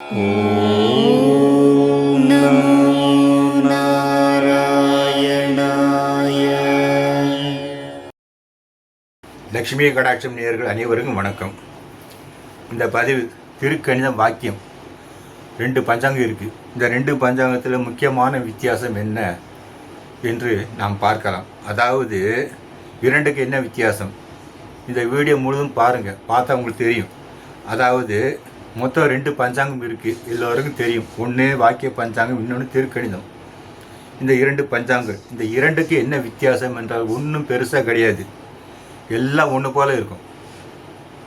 ஓம் நமோ நாராயணாய லக்ஷ்மி கடாட்சம் நேயர்கள் அனைவருக்கும் வணக்கம். இந்த பதிவு திருக்கணிதம் வாக்கியம் ரெண்டு பஞ்சாங்கம் இருக்குது இந்த ரெண்டு பஞ்சாங்கத்தில் முக்கியமான வித்தியாசம் என்ன என்று நாம் பார்க்கலாம். அதாவது இரண்டுக்கு என்ன வித்தியாசம்? இந்த வீடியோ முழுதும் பாருங்கள் பார்த்தா உங்களுக்கு தெரியும். அதாவது மொத்தம் ரெண்டு பஞ்சாங்கம் இருக்குது எல்லோருக்கும் தெரியும். ஒன்று வாக்கிய பஞ்சாங்கம் இன்னொன்று திருக்கணிதம். இந்த இரண்டு பஞ்சாங்கம் இந்த இரண்டுக்கு என்ன வித்தியாசம் என்றால் ஒன்றும் பெருசாக கிடையாது. எல்லாம் ஒன்று போல் இருக்கும்.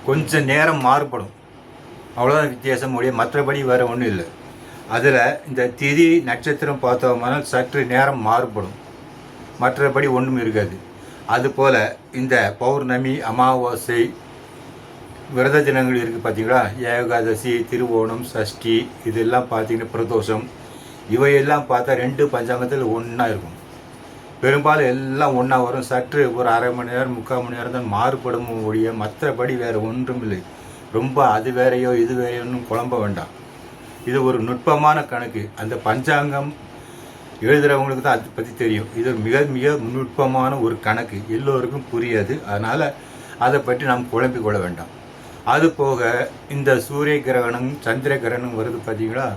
கொஞ்சம் நேரம் மாறுபடும். அவ்வளோதான் வித்தியாசம் ஒழிய மற்றபடி வேறு ஒன்றும் இல்லை. அதில் இந்த திதி நட்சத்திரம் பார்த்தோம்னால் சற்று நேரம் மாறுபடும். மற்றபடி ஒன்றும் இருக்காது. அதுபோல் இந்த பௌர்ணமி அமாவாசை விரத தினங்கள் இருக்குது பார்த்தீங்களா ஏகாதசி திருவோணம் சஷ்டி இதெல்லாம் பார்த்தீங்கன்னா பிரதோஷம். இவையெல்லாம் பார்த்தா ரெண்டு பஞ்சாங்கத்தில் ஒன்றா இருக்கும். பெரும்பாலும் எல்லாம் ஒன்றா வரும். சற்று ஒரு அரை மணி நேரம் முக்கால் மணி நேரம் தான் மாறுபடும் ஒழிய மற்றபடி வேறு ஒன்றும் இல்லை ரொம்ப அது வேறையோ இது வேறையோன்னு குழம்ப வேண்டாம். இது ஒரு நுட்பமான கணக்கு. அந்த பஞ்சாங்கம் எழுதுகிறவங்களுக்கு தான் அதை பற்றி தெரியும். இது மிக மிக நுட்பமான ஒரு கணக்கு. எல்லோருக்கும் புரியாது. அதனால் அதை பற்றி நாம் குழம்பிக் கொள்ள வேண்டாம். அது போக இந்த சூரிய கிரகணம் சந்திர கிரகணம் வருது பார்த்தீங்களா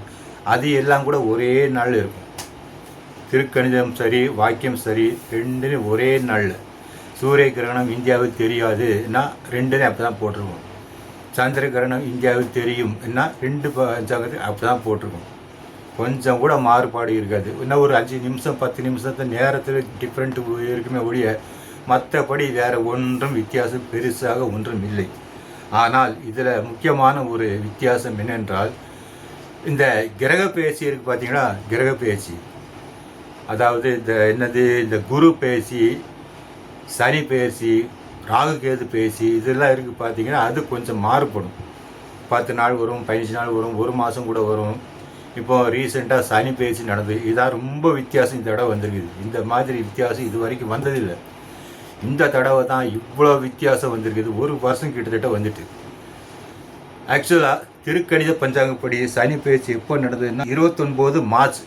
அது எல்லாம் கூட ஒரே நாள் இருக்கும். திருக்கணிதம் சரி வாக்கியம் சரி ரெண்டுமே ஒரே நாளில். சூரிய கிரகணம் இந்தியாவுக்கு தெரியாதுன்னா ரெண்டுமே அப்போ தான் போட்டிருக்கோம். சந்திர கிரகணம் இந்தியாவுக்கு தெரியும் என்ன ரெண்டு பஞ்சாங்கத்தை அப்போ தான் போட்டிருக்கோம். கொஞ்சம் கூட மாறுபாடு இருக்காது. இன்னும் ஒரு அஞ்சு நிமிஷம் பத்து நிமிஷத்தை நேரத்தில் டிஃப்ரெண்ட் இருக்குமே ஒழிய மற்றபடி வேறு ஒன்றும் வித்தியாசம் பெருசாக ஒன்றும் இல்லை. ஆனால் இதில் முக்கியமான ஒரு வித்தியாசம் என்னென்றால் இந்த கிரக பயிற்சி இருக்குது பார்த்தீங்கன்னா கிரக பயிற்சி அதாவது இந்த என்னது? இந்த குரு பயிற்சி சனி பயிற்சி ராகு கேது பயிற்சி இதெல்லாம் இருக்குது பார்த்தீங்கன்னா அது கொஞ்சம் மாறுபடும். பத்து நாள் வரும் பதினஞ்சு நாள் வரும் ஒரு மாதம் கூட வரும். இப்போது ரீசெண்டாக சனி பயிற்சி நடந்தது. இதான் ரொம்ப வித்தியாசம் இந்த தடவை வந்திருக்குது. இந்த மாதிரி வித்தியாசம் இது வரைக்கும் வந்ததில்லை. இந்த தடவை தான் இவ்வளோ வித்தியாசம் வந்திருக்குது. ஒரு வருஷம் கிட்டத்தட்ட வந்துட்டு. ஆக்சுவலாக திருக்கணித பஞ்சாங்கப்படி சனி பயிற்சி எப்போ நடந்ததுன்னா இருபத்தொன்பது மார்ச்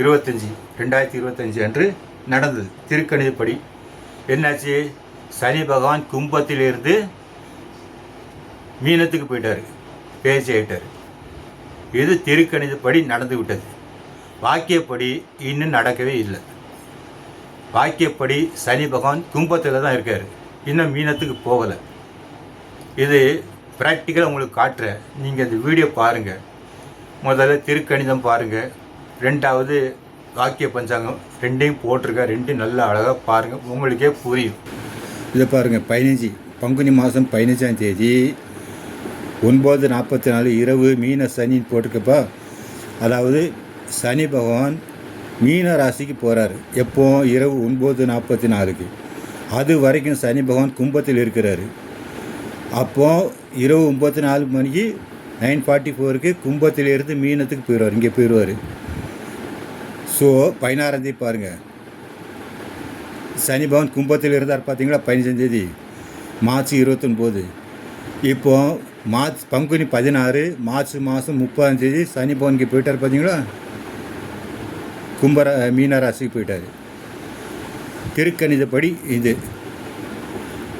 இருபத்தஞ்சி ரெண்டாயிரத்தி இருபத்தஞ்சி அன்று நடந்தது. திருக்கணிதப்படி என்னாச்சு? சனி பகவான் கும்பத்திலிருந்து மீனத்துக்கு போயிட்டார். பேச்சு ஆயிட்டார். இது திருக்கணிதப்படி நடந்து விட்டது வாக்கியப்படி இன்னும் நடக்கவே இல்லை. வாக்கியப்படி சனி பகவான் கும்பத்தில் தான் இருக்கார். இன்னும் மீனத்துக்கு போகலை. இது ப்ராக்டிக்கலாக உங்களுக்கு காட்டுறேன். நீங்கள் இந்த வீடியோ பாருங்கள் முதல்ல திருக்கணிதம் பாருங்கள் ரெண்டாவது வாக்கிய பஞ்சாங்கம் ரெண்டையும் போட்டிருக்கேன் ரெண்டும் நல்லா அழகாக பாருங்கள் உங்களுக்கே புரியும். இதை பாருங்கள் பதினஞ்சு பங்குனி மாதம் பதினஞ்சாம் தேதி ஒன்பது நாற்பத்தி நாலு இரவு மீன சனின்னு போட்டிருக்கப்பா. அதாவது சனி பகவான் மீன ராசிக்கு போகிறார் எப்போ? இரவு ஒன்பது நாற்பத்தி நாலுக்கு. அது வரைக்கும் சனி பகவான் கும்பத்தில் இருக்கிறாரு. அப்போது இரவு ஒம்பத்தி நாலு மணிக்கு நைன் ஃபார்ட்டி ஃபோருக்கு கும்பத்தில் இருந்து மீனத்துக்கு போயிடுவார். இங்கே போயிடுவார். ஸோ பதினாறாந்தேதி பாருங்கள் சனி பகவான் கும்பத்தில் இருந்தார் பார்த்தீங்களா? பதினஞ்சாந்தேதி மார்ச் இருபத்தொன்பது. இப்போது மார்ச் பங்குனி பதினாறு மார்ச் மாதம் முப்பதாந்தேதி சனி பகவானுக்கு போயிட்டார் பார்த்தீங்களா? கும்பர மீன ராசிக்கு போயிட்டார். திருக்கணிதப்படி இது.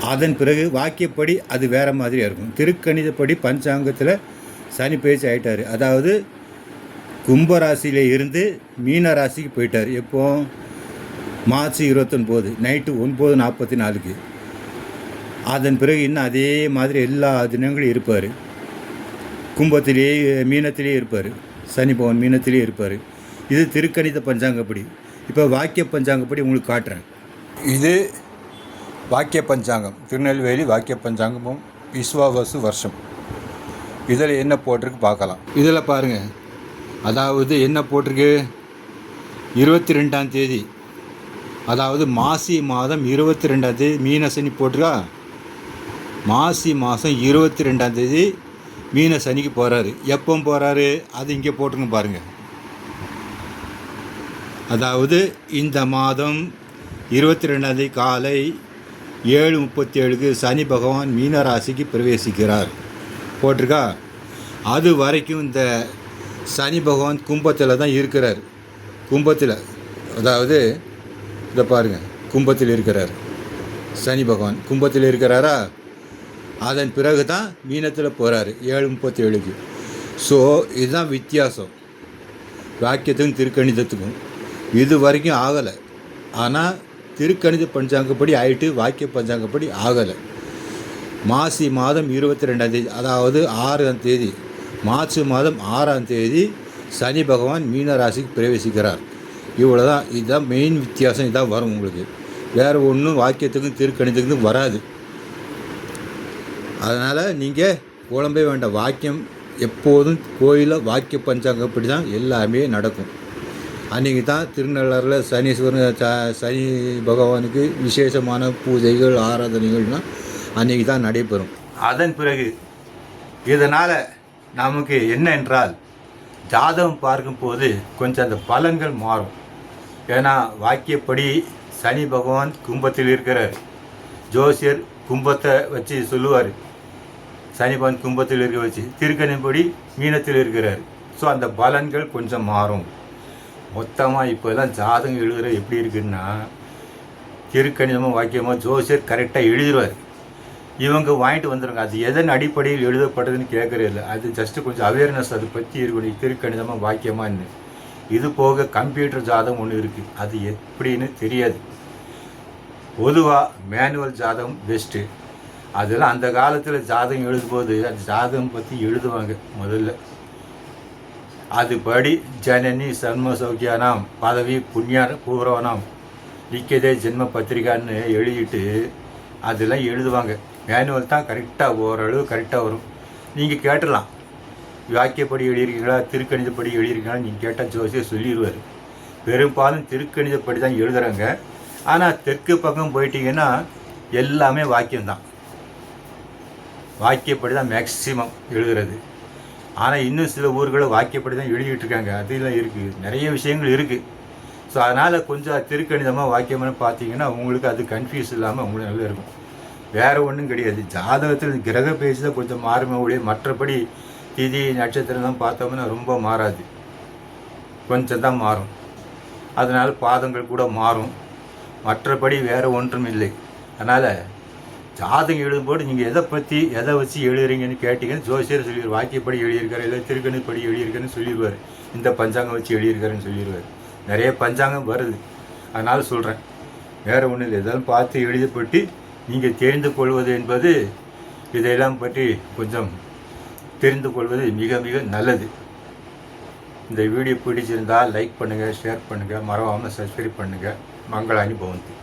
அதன் பிறகு வாக்கியப்படி அது வேறு மாதிரியாக இருக்கும். திருக்கணிதப்படி பஞ்சாங்கத்தில் சனி பயிற்சி ஆகிட்டார் அதாவது கும்பராசியில் இருந்து மீன ராசிக்கு போயிட்டார். எப்போ? மார்ச் இருபத்தொன்பது. நைட்டு ஒன்பது நாற்பத்தி நாலுக்கு. அதன் பிறகு இன்னும் அதே மாதிரி எல்லா தினங்களும் இருப்பார். கும்பத்திலேயே மீனத்திலே இருப்பார். சனி பவன் மீனத்திலே இருப்பார். இது திருக்கணித பஞ்சாங்கப்படி. இப்போ வாக்கிய பஞ்சாங்கப்படி உங்களுக்கு காட்டுறேன். இது வாக்கிய பஞ்சாங்கம். திருநெல்வேலி வாக்கிய பஞ்சாங்கமும் விஸ்வாவசு வருஷம். இதில் என்ன போட்டிருக்கு பார்க்கலாம். இதில் பாருங்கள் அதாவது என்ன போட்டிருக்கு? இருபத்தி ரெண்டாம் தேதி. அதாவது மாசி மாதம் இருபத்தி ரெண்டாம் தேதி மீனசனி போட்டிருக்கா? மாசி மாதம் இருபத்தி ரெண்டாம் தேதி மீன சனிக்கு போகிறாரு எப்போ போகிறாரு அது இங்கே போட்டுருங்க பாருங்கள் அதாவது இந்த மாதம் இருபத்தி ரெண்டாந்தேதி காலை ஏழு முப்பத்தி ஏழுக்கு சனி பகவான் மீனராசிக்கு பிரவேசிக்கிறார். போட்டிருக்கா? அது வரைக்கும் இந்த சனி பகவான் கும்பத்தில் தான் இருக்கிறார். கும்பத்தில் அதாவது இதை பாருங்கள் கும்பத்தில் இருக்கிறார். சனி பகவான் கும்பத்தில் இருக்கிறாரா? அதன் பிறகு தான் மீனத்தில் போகிறாரு ஏழு முப்பத்தி ஏழுக்கு ஸோ இதுதான் வித்தியாசம். வாக்கியத்துக்கும் திருக்கணிதத்துக்கும். இது வரைக்கும் ஆகலை. ஆனால் திருக்கணித பஞ்சாங்கப்படி ஆயிட்டு வாக்கிய பஞ்சாங்கப்படி ஆகலை. மாசி மாதம் இருபத்தி ரெண்டாம் தேதி அதாவது ஆறாம் தேதி மார்ச் மாதம் ஆறாம் தேதி சனி பகவான் மீன ராசிக்கு பிரவேசிக்கிறார். இவ்வளோதான் இதுதான் மெயின் வித்தியாசம். இதான் வரும் உங்களுக்கு. வேறு ஒன்றும் வாக்கியத்துக்கும் திருக்கணிதத்துக்கும் வராது. அதனால் நீங்கள் குழம்பே வேண்டாம். வாக்கியம் எப்போதும் கோயிலில் வாக்கிய பஞ்சாங்கப்படி தான் எல்லாமே நடக்கும். அன்றைக்கி தான் திருநள்ளாறில் சனீஸ்வரன் ச சனி பகவானுக்கு விசேஷமான பூஜைகள் ஆராதனைகள்லாம் அன்றைக்கி தான் நடைபெறும். அதன் பிறகு இதனால் நமக்கு என்ன என்றால் ஜாதகம் பார்க்கும்போது கொஞ்சம் அந்த பலன்கள் மாறும். ஏன்னா வாக்கியப்படி சனி பகவான் கும்பத்தில் இருக்கிறார். ஜோசியர் கும்பத்தை வச்சு சொல்லுவார். சனி பகவான் கும்பத்தில் இருக்க வச்சு திருக்கணிப்படி மீனத்தில் இருக்கிறார். ஸோ அந்த பலன்கள் கொஞ்சம் மாறும். மொத்தமாக இப்போல்லாம் ஜாதகம் எழுதுகிற எப்படி இருக்குன்னா திருக்கணிதமாக வாக்கியமாக ஜோசியர் கரெக்டாக எழுதிடுவார் இவங்க வாங்கிட்டு வந்துடுங்க அது எதன் அடிப்படையில் எழுதப்பட்டதுன்னு கேட்கறது இல்லை. அது ஜஸ்ட்டு கொஞ்சம் அவேர்னஸ் அதை பற்றி இருக்கணும் திருக்கணிதமாக வாக்கியமானு இது போக கம்ப்யூட்டர் ஜாதகம் ஒன்று இருக்குது அது எப்படின்னு தெரியாது. பொதுவாக மேனுவல் ஜாதகம் பெஸ்ட்டு அதெல்லாம் அந்த காலத்தில் ஜாதகம் எழுதும்போது அந்த ஜாதகம் பற்றி எழுதுவாங்க முதல்ல. அதுபடி ஜனனி சர்ம சௌக்கியானாம் பதவி புண்ணிய பூர்வனாம். நிற்கதே ஜென்ம பத்திரிகான்னு எழுதிட்டு அதெல்லாம் எழுதுவாங்க. மேனுவல் தான் கரெக்டாக ஓரளவு கரெக்டாக வரும். நீங்கள் கேட்டலாம். வாக்கியப்படி எழுதியிருக்கீங்களா? திருக்கணிதப்படி எழுதியிருக்கீங்களா? நீங்கள் கேட்டால் ஜோசியர் சொல்லிடுவார் பெரும்பாலும் திருக்கணிதப்படி தான் எழுதுறாங்க. ஆனால் தெற்கு பக்கம் போயிட்டீங்கன்னா எல்லாமே வாக்கியம்தான். வாக்கியப்படி தான் மேக்சிமம் எழுதுறது. ஆனால் இன்னும் சில ஊர்களை வாக்கியப்படி தான் எழுதிட்டு இருக்காங்க அதெல்லாம் இருக்குது நிறைய விஷயங்கள் இருக்குது ஸோ அதனால் கொஞ்சம் திருக்கணிதமாக வாக்கியம்னு பார்த்தீங்கன்னா உங்களுக்கு அது கன்ஃபியூஸ் இல்லாமல் உங்களுக்கு நல்லா இருக்கும். வேறு ஒன்றும் கிடையாது. ஜாதகத்தில் கிரக பேச்சு தான் கொஞ்சம் மாறுமே ஒழிய மற்றபடி திதி நட்சத்திரம்லாம் பார்த்தோம்னா ரொம்ப மாறாது. கொஞ்சம் தான் மாறும். அதனால் பாதங்கள் கூட மாறும். மற்றபடி வேறு ஒன்றும் இல்லை. அதனால் ஜாதகம் எழுதும்போது நீங்கள் எதை பற்றி எதை வச்சு எழுதுறீங்கன்னு கேட்டிங்கன்னு ஜோசியர் சொல்லிடுவார் வாக்கியப்படி எழுதியிருக்காரு இல்லை திருக்கணிப்படி எழுதியிருக்காருன்னு சொல்லிடுவார் இந்த பஞ்சாங்கம் வச்சு எழுதியிருக்காருன்னு சொல்லிடுவார் நிறைய பஞ்சாங்கம் வருது. அதனால் சொல்கிறேன் வேறு ஒன்றும் இல்லை. இதெல்லாம் பார்த்து எழுதப்பட்டு நீங்கள் தெரிந்து கொள்வது என்பது இதையெல்லாம் பற்றி கொஞ்சம் தெரிந்து கொள்வது மிக மிக நல்லது. இந்த வீடியோ பிடிச்சிருந்தால் லைக் பண்ணுங்கள் ஷேர் பண்ணுங்கள் மறவாமல் சப்ஸ்கிரைப் பண்ணுங்கள் மங்களானி பவந்தி